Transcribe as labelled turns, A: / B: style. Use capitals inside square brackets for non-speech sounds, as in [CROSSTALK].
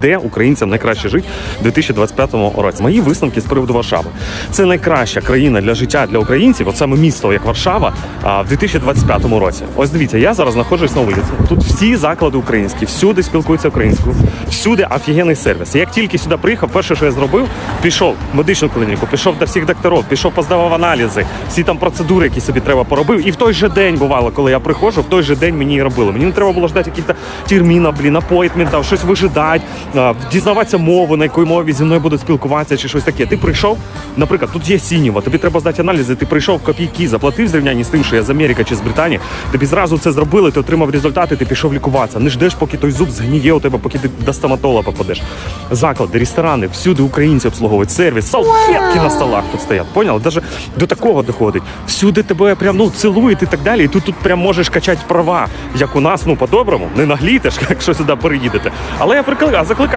A: Де українцям найкраще жити в 2025 році? Мої висновки з приводу Варшави. Це найкраща країна для життя для українців, от саме місто, як Варшава, в 2025 році. Ось дивіться, я зараз знаходжусь на вулиці. Тут всі заклади українські, всюди спілкуються українською, всюди офігенний сервіс. Як тільки сюди приїхав, перше, що я зробив, пішов в медичну клініку, пішов до всіх докторів, пішов поздавав аналізи, всі там процедури, які собі треба поробив. І в той же день бувало, коли я приходжу, в той же день мені і робили. Мені не треба було ждати яких-то термінів, блін, апойтментів, щось вижидати, дізнаватися мову, на якій мові зі мною будуть спілкуватися, чи щось таке. Ти прийшов, наприклад, тут є сінєва, тобі треба здати аналізи, ти прийшов копійки, заплатив зрівнянні з тим, що я з Америки чи з Британії. Тобі зразу це зробили, ти отримав результати, ти пішов лікуватися. Не ждеш, поки той зуб згніє у тебе, поки ти до стоматолога попадеш. Заклади, ресторани, всюди українці обслуговують сервіс, салфетки на столах тут стоять. Поняв? Даже до такого доходить. Всюди тебе прям ну цілують і так далі. І тут тут прям можеш качати права, як у нас, ну по-доброму, не наглітеш, [LAUGHS] якщо сюди переїдете. Але я прикликаю, за